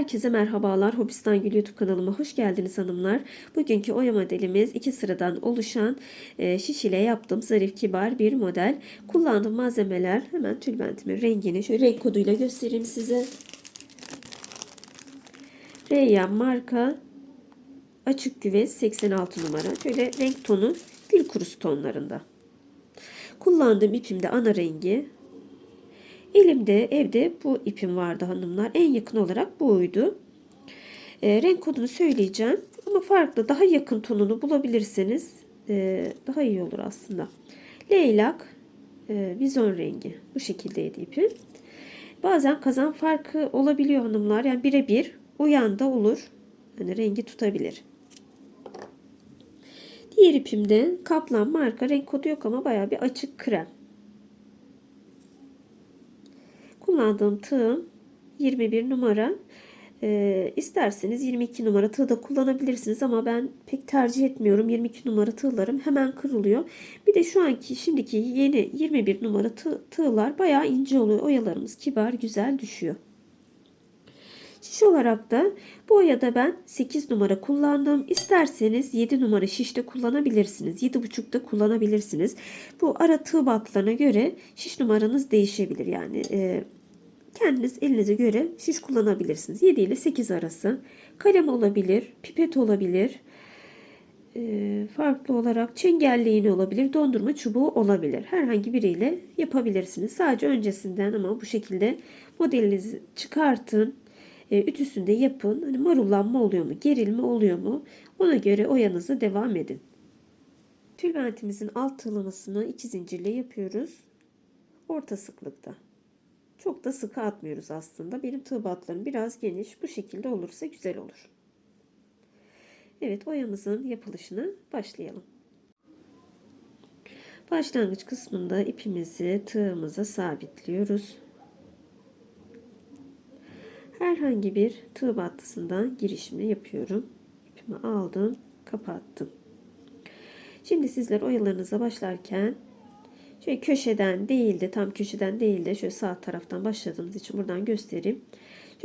Herkese merhabalar. Hobistan Gül YouTube kanalıma hoş geldiniz hanımlar. Bugünkü oya modelimiz iki sıradan oluşan e, şiş ile yaptığım zarif kibar bir model. Kullandığım malzemeler hemen tülbentimin rengini şöyle renk koduyla göstereyim size. Reyyan marka açık güvez 86 numara. Şöyle renk tonu gül kurusu tonlarında. Kullandığım ipim de ana rengi Elimde evde bu ipim vardı hanımlar. En yakın olarak bu uydu. E, renk kodunu söyleyeceğim. Ama farklı daha yakın tonunu bulabilirseniz e, daha iyi olur aslında. Leylak e, bizon rengi. Bu şekildeydi ipim. Bazen kazan farkı olabiliyor hanımlar. Yani birebir uyan da olur. Yani rengi tutabilir. Diğer ipimde Kaplan marka renk kodu yok ama baya bir açık krem. Kullandığım tığım 21 numara. E, isterseniz 22 numara tığ da kullanabilirsiniz ama ben pek tercih etmiyorum. 22 numara tığlarım hemen kırılıyor. Bir de şu anki şimdiki yeni 21 numara tığ, tığlar bayağı ince oluyor. Oyalarımız kibar güzel düşüyor. Şiş olarak da bu oyada ben 8 numara kullandım. İsterseniz 7 numara şişte kullanabilirsiniz. 7,5 da kullanabilirsiniz. Bu ara tığ batlarına göre şiş numaranız değişebilir. Yani e, kendiniz elinize göre şiş kullanabilirsiniz. 7 ile 8 arası. Kalem olabilir, pipet olabilir. E, farklı olarak çengelli iğne olabilir, dondurma çubuğu olabilir. Herhangi biriyle yapabilirsiniz. Sadece öncesinden ama bu şekilde modelinizi çıkartın ütüsünde yapın. Hani marullanma oluyor mu, gerilme oluyor mu? Ona göre oyanıza devam edin. Tülbentimizin alt tığlamasını iki zincirle yapıyoruz. Orta sıklıkta. Çok da sıkı atmıyoruz aslında. Benim tığ batlarım biraz geniş. Bu şekilde olursa güzel olur. Evet oyamızın yapılışına başlayalım. Başlangıç kısmında ipimizi tığımıza sabitliyoruz herhangi bir tığ battısından girişimi yapıyorum. İpimi aldım, kapattım. Şimdi sizler oyalarınıza başlarken şöyle köşeden değil de tam köşeden değil de şöyle sağ taraftan başladığımız için buradan göstereyim.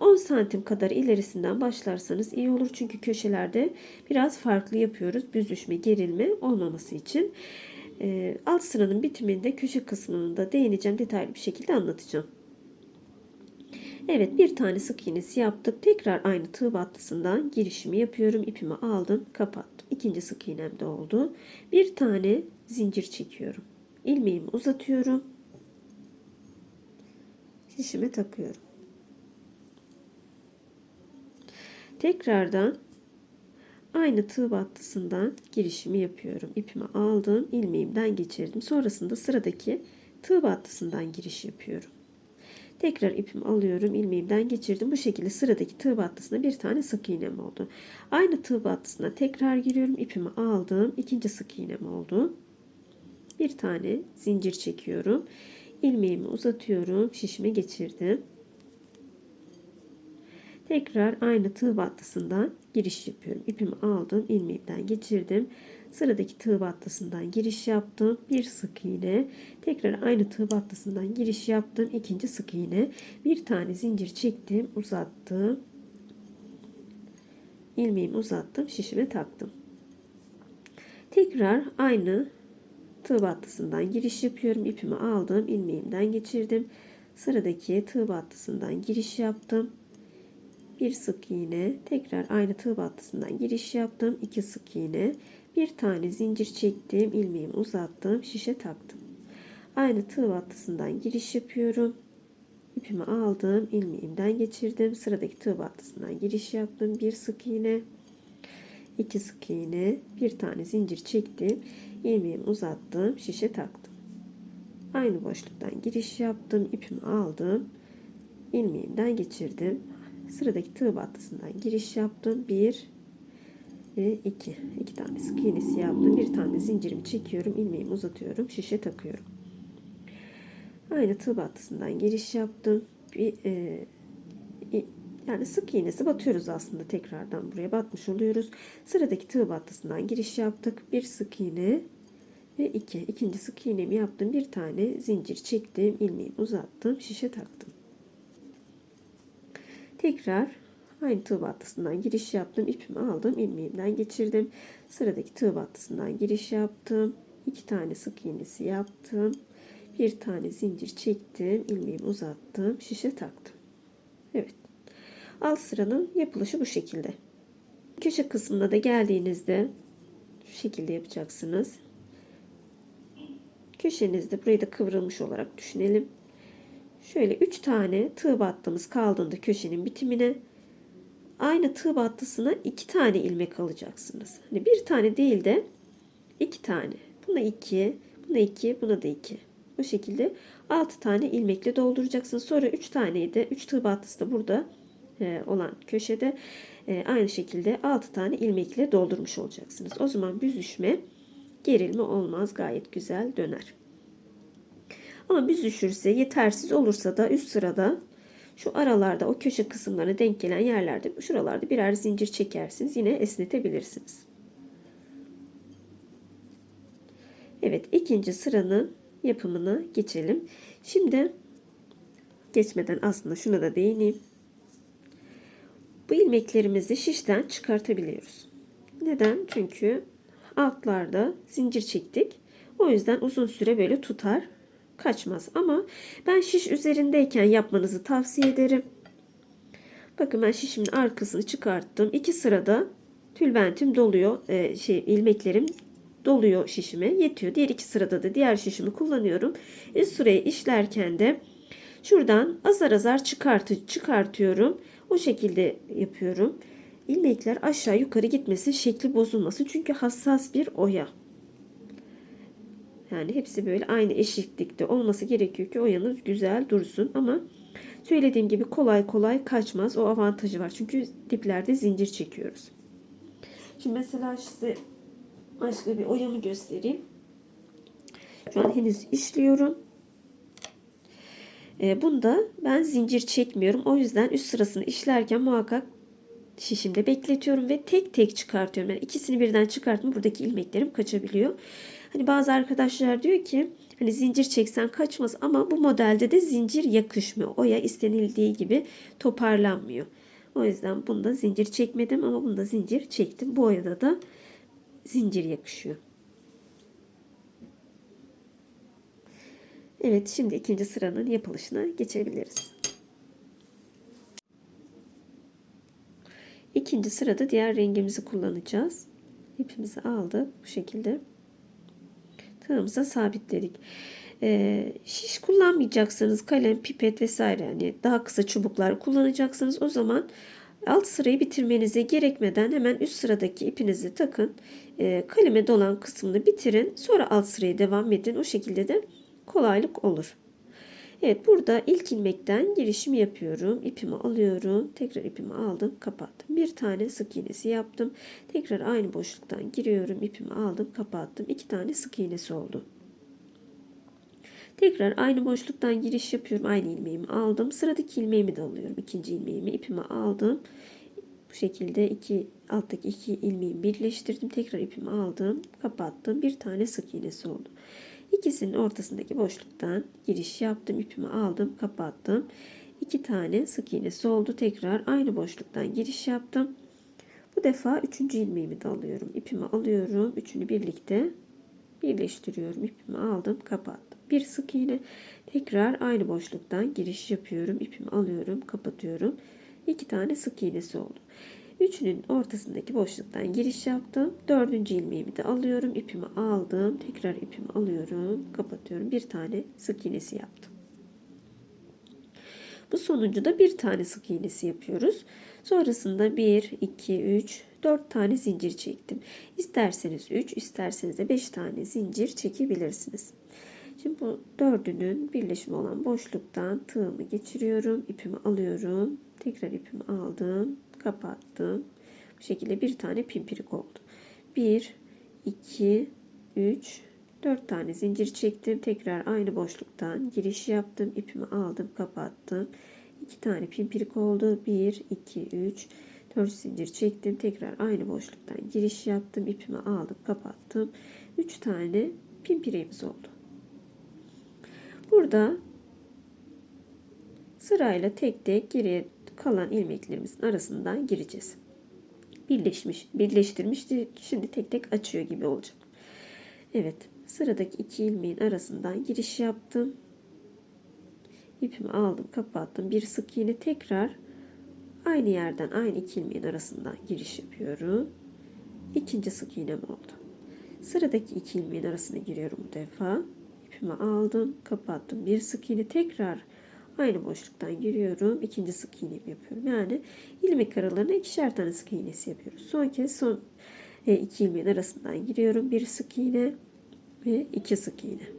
10 santim kadar ilerisinden başlarsanız iyi olur. Çünkü köşelerde biraz farklı yapıyoruz. Büzüşme, gerilme olmaması için. Ee, alt sıranın bitiminde köşe kısmını da değineceğim. Detaylı bir şekilde anlatacağım. Evet bir tane sık iğnesi yaptık. Tekrar aynı tığ battısından girişimi yapıyorum. İpimi aldım kapattım. İkinci sık iğnem de oldu. Bir tane zincir çekiyorum. İlmeğimi uzatıyorum. Şişime takıyorum. Tekrardan aynı tığ battısından girişimi yapıyorum. İpimi aldım, ilmeğimden geçirdim. Sonrasında sıradaki tığ battısından giriş yapıyorum. Tekrar ipimi alıyorum. ilmeğimden geçirdim. Bu şekilde sıradaki tığ battısına bir tane sık iğnem oldu. Aynı tığ battısına tekrar giriyorum. ipimi aldım. ikinci sık iğnem oldu. Bir tane zincir çekiyorum. ilmeğimi uzatıyorum. Şişime geçirdim. Tekrar aynı tığ battısından giriş yapıyorum. İpimi aldım. ilmeğimden geçirdim. Sıradaki tığ battısından giriş yaptım. Bir sık iğne. Tekrar aynı tığ battısından giriş yaptım. ikinci sık iğne. Bir tane zincir çektim. Uzattım. ilmeğimi uzattım. Şişime taktım. Tekrar aynı tığ battısından giriş yapıyorum. İpimi aldım. ilmeğimden geçirdim. Sıradaki tığ battısından giriş yaptım. Bir sık iğne. Tekrar aynı tığ battısından giriş yaptım. iki sık iğne bir tane zincir çektim ilmeğimi uzattım şişe taktım aynı tığ battısından giriş yapıyorum ipimi aldım ilmeğimden geçirdim sıradaki tığ battısından giriş yaptım bir sık iğne iki sık iğne bir tane zincir çektim ilmeğimi uzattım şişe taktım aynı boşluktan giriş yaptım ipimi aldım ilmeğimden geçirdim sıradaki tığ battısından giriş yaptım bir ve 2. 2 tane sık iğnesi yaptım. Bir tane zincirimi çekiyorum. ilmeğimi uzatıyorum. Şişe takıyorum. Aynı tığ battısından giriş yaptım. Bir, e, yani sık iğnesi batıyoruz aslında tekrardan buraya batmış oluyoruz. Sıradaki tığ battısından giriş yaptık. Bir sık iğne ve iki. ikinci sık iğnemi yaptım. Bir tane zincir çektim. ilmeğimi uzattım. Şişe taktım. Tekrar Aynı tığ battısından giriş yaptım. ipimi aldım. ilmeğimden geçirdim. Sıradaki tığ battısından giriş yaptım. iki tane sık iğnesi yaptım. Bir tane zincir çektim. ilmeğimi uzattım. Şişe taktım. Evet. Alt sıranın yapılışı bu şekilde. Köşe kısmına da geldiğinizde şu şekilde yapacaksınız. Köşenizde burayı da kıvrılmış olarak düşünelim. Şöyle 3 tane tığ battığımız kaldığında köşenin bitimine aynı tığ battısına 2 tane ilmek alacaksınız. Hani bir tane değil de 2 tane. Buna 2, buna 2, buna da 2. Bu şekilde 6 tane ilmekle dolduracaksınız. Sonra 3 taneyi de 3 tığ battısı da burada olan köşede e, aynı şekilde 6 tane ilmekle doldurmuş olacaksınız. O zaman büzüşme gerilme olmaz. Gayet güzel döner. Ama büzüşürse yetersiz olursa da üst sırada şu aralarda o köşe kısımlarına denk gelen yerlerde şuralarda birer zincir çekersiniz. Yine esnetebilirsiniz. Evet ikinci sıranın yapımına geçelim. Şimdi geçmeden aslında şuna da değineyim. Bu ilmeklerimizi şişten çıkartabiliyoruz. Neden? Çünkü altlarda zincir çektik. O yüzden uzun süre böyle tutar kaçmaz. Ama ben şiş üzerindeyken yapmanızı tavsiye ederim. Bakın ben şişimin arkasını çıkarttım. İki sırada tülbentim doluyor. Ee, şey ilmeklerim doluyor şişime. Yetiyor. Diğer iki sırada da diğer şişimi kullanıyorum. Üst sırayı işlerken de şuradan azar azar çıkartı, çıkartıyorum. O şekilde yapıyorum. İlmekler aşağı yukarı gitmesin, şekli bozulmasın. Çünkü hassas bir oya. Yani hepsi böyle aynı eşitlikte olması gerekiyor ki oyanız güzel dursun. Ama söylediğim gibi kolay kolay kaçmaz. O avantajı var. Çünkü diplerde zincir çekiyoruz. Şimdi mesela size başka bir oyamı göstereyim. Şu an henüz işliyorum. E, bunda ben zincir çekmiyorum. O yüzden üst sırasını işlerken muhakkak şişimde bekletiyorum ve tek tek çıkartıyorum. Yani ikisini birden çıkartma buradaki ilmeklerim kaçabiliyor. Hani bazı arkadaşlar diyor ki hani zincir çeksen kaçmaz ama bu modelde de zincir yakışmıyor. Oya istenildiği gibi toparlanmıyor. O yüzden bunda zincir çekmedim ama bunda zincir çektim. Bu oyada da zincir yakışıyor. Evet şimdi ikinci sıranın yapılışına geçebiliriz. İkinci sırada diğer rengimizi kullanacağız. İpimizi aldık bu şekilde. Tığımıza sabitledik. Ee, şiş kullanmayacaksınız. Kalem, pipet vesaire yani daha kısa çubuklar kullanacaksınız. O zaman alt sırayı bitirmenize gerekmeden hemen üst sıradaki ipinizi takın. Ee, kaleme dolan kısmını bitirin. Sonra alt sıraya devam edin. O şekilde de kolaylık olur. Evet burada ilk ilmekten girişim yapıyorum. İpimi alıyorum. Tekrar ipimi aldım. Kapattım. Bir tane sık iğnesi yaptım. Tekrar aynı boşluktan giriyorum. İpimi aldım. Kapattım. İki tane sık iğnesi oldu. Tekrar aynı boşluktan giriş yapıyorum. Aynı ilmeğimi aldım. Sıradaki ilmeğimi de alıyorum. İkinci ilmeğimi ipimi aldım. Bu şekilde iki alttaki iki ilmeği birleştirdim. Tekrar ipimi aldım. Kapattım. Bir tane sık iğnesi oldu. İkisinin ortasındaki boşluktan giriş yaptım. ipimi aldım. Kapattım. İki tane sık iğnesi oldu. Tekrar aynı boşluktan giriş yaptım. Bu defa üçüncü ilmeğimi de alıyorum. İpimi alıyorum. Üçünü birlikte birleştiriyorum. İpimi aldım. Kapattım. Bir sık iğne. Tekrar aynı boşluktan giriş yapıyorum. İpimi alıyorum. Kapatıyorum. İki tane sık iğnesi oldu. Üçünün ortasındaki boşluktan giriş yaptım. Dördüncü ilmeğimi de alıyorum. ipimi aldım. Tekrar ipimi alıyorum. Kapatıyorum. Bir tane sık iğnesi yaptım. Bu sonuncu da bir tane sık iğnesi yapıyoruz. Sonrasında 1, 2, 3, 4 tane zincir çektim. İsterseniz 3, isterseniz de 5 tane zincir çekebilirsiniz. Şimdi bu dördünün birleşimi olan boşluktan tığımı geçiriyorum. ipimi alıyorum. Tekrar ipimi aldım kapattım. Bu şekilde bir tane pimpirik oldu. 1, 2, 3, 4 tane zincir çektim. Tekrar aynı boşluktan giriş yaptım. ipimi aldım, kapattım. 2 tane pimpirik oldu. 1, 2, 3, 4 zincir çektim. Tekrar aynı boşluktan giriş yaptım. ipimi aldım, kapattım. 3 tane pimpiriğimiz oldu. Burada sırayla tek tek geriye kalan ilmeklerimizin arasından gireceğiz. Birleşmiş, birleştirmiştik. Şimdi tek tek açıyor gibi olacak. Evet, sıradaki iki ilmeğin arasından giriş yaptım. İpimi aldım, kapattım. Bir sık iğne tekrar aynı yerden aynı iki ilmeğin arasından giriş yapıyorum. İkinci sık iğnem oldu. Sıradaki iki ilmeğin arasına giriyorum bu defa. İpimi aldım, kapattım. Bir sık iğne tekrar aynı boşluktan giriyorum. İkinci sık iğnemi yapıyorum. Yani ilmek aralarına ikişer tane sık iğnesi yapıyoruz. Son kez son e, iki ilmeğin arasından giriyorum. Bir sık iğne ve iki sık iğne.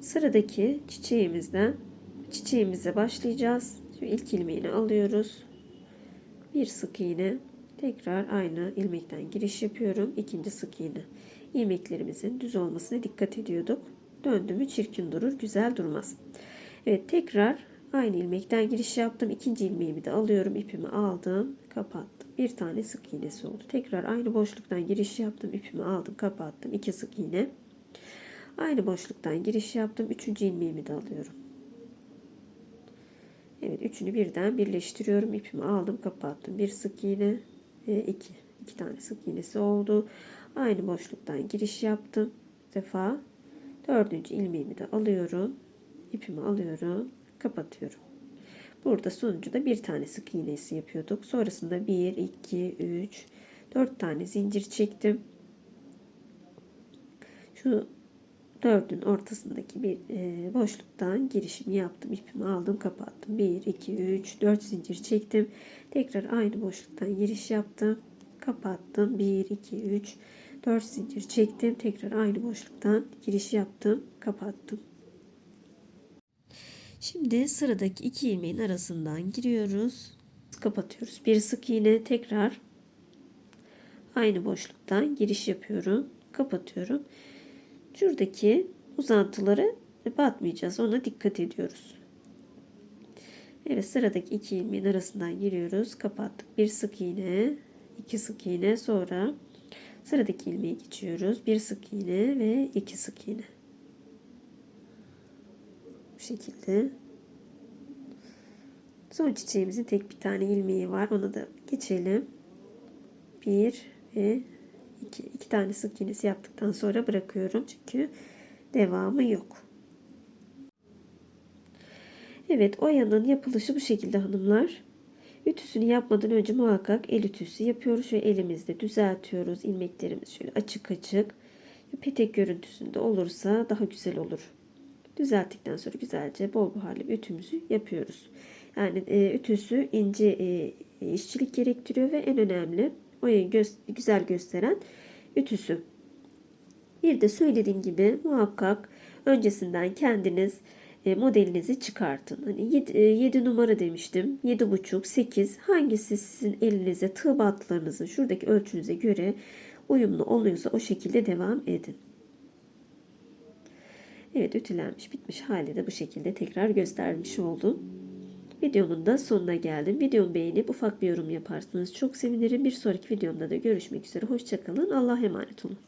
Sıradaki çiçeğimizden çiçeğimize başlayacağız. Şu ilk ilmeğini alıyoruz. Bir sık iğne. Tekrar aynı ilmekten giriş yapıyorum. İkinci sık iğne. İlmeklerimizin düz olmasına dikkat ediyorduk. Döndü mü çirkin durur, güzel durmaz. Evet tekrar aynı ilmekten giriş yaptım. İkinci ilmeğimi de alıyorum. ipimi aldım, kapattım. Bir tane sık iğnesi oldu. Tekrar aynı boşluktan giriş yaptım. ipimi aldım, kapattım. İki sık iğne. Aynı boşluktan giriş yaptım. Üçüncü ilmeğimi de alıyorum. Evet üçünü birden birleştiriyorum. İpimi aldım kapattım. Bir sık iğne ve iki. iki tane sık iğnesi oldu. Aynı boşluktan giriş yaptım. Bir defa dördüncü ilmeğimi de alıyorum. İpimi alıyorum. Kapatıyorum. Burada sonuncuda bir tane sık iğnesi yapıyorduk. Sonrasında 1, 2, 3, 4 tane zincir çektim. Şu dördün ortasındaki bir e, boşluktan girişimi yaptım. ipimi aldım kapattım. 1, 2, 3, 4 zincir çektim. Tekrar aynı boşluktan giriş yaptım. Kapattım. 1, 2, 3, 4 zincir çektim. Tekrar aynı boşluktan giriş yaptım. Kapattım. Şimdi sıradaki iki ilmeğin arasından giriyoruz. Kapatıyoruz. Bir sık iğne tekrar aynı boşluktan giriş yapıyorum. Kapatıyorum. Şuradaki uzantıları batmayacağız. Ona dikkat ediyoruz. Evet sıradaki iki ilmeğin arasından giriyoruz. Kapattık. Bir sık iğne, iki sık iğne sonra sıradaki ilmeğe geçiyoruz. Bir sık iğne ve iki sık iğne. Bu şekilde. Son çiçeğimizin tek bir tane ilmeği var. Ona da geçelim. Bir ve iki, iki tane sık iğnesi yaptıktan sonra bırakıyorum. Çünkü devamı yok. Evet oyanın yapılışı bu şekilde hanımlar. Ütüsünü yapmadan önce muhakkak el ütüsü yapıyoruz. Şöyle elimizde düzeltiyoruz. ilmeklerimiz şöyle açık açık. Petek görüntüsünde olursa daha güzel olur. Düzelttikten sonra güzelce bol buharlı bir ütümüzü yapıyoruz. Yani e, ütüsü ince e, işçilik gerektiriyor ve en önemli oyayı güzel gösteren ütüsü. Bir de söylediğim gibi muhakkak öncesinden kendiniz e, modelinizi çıkartın. Hani 7, 7 numara demiştim. 7,5, 8 hangisi sizin elinize tığ batlarınızın şuradaki ölçünüze göre uyumlu oluyorsa o şekilde devam edin. Evet ütülenmiş bitmiş hali de bu şekilde tekrar göstermiş oldum. Videomun da sonuna geldim. Videomu beğenip ufak bir yorum yaparsanız çok sevinirim. Bir sonraki videomda da görüşmek üzere. Hoşçakalın. Allah'a emanet olun.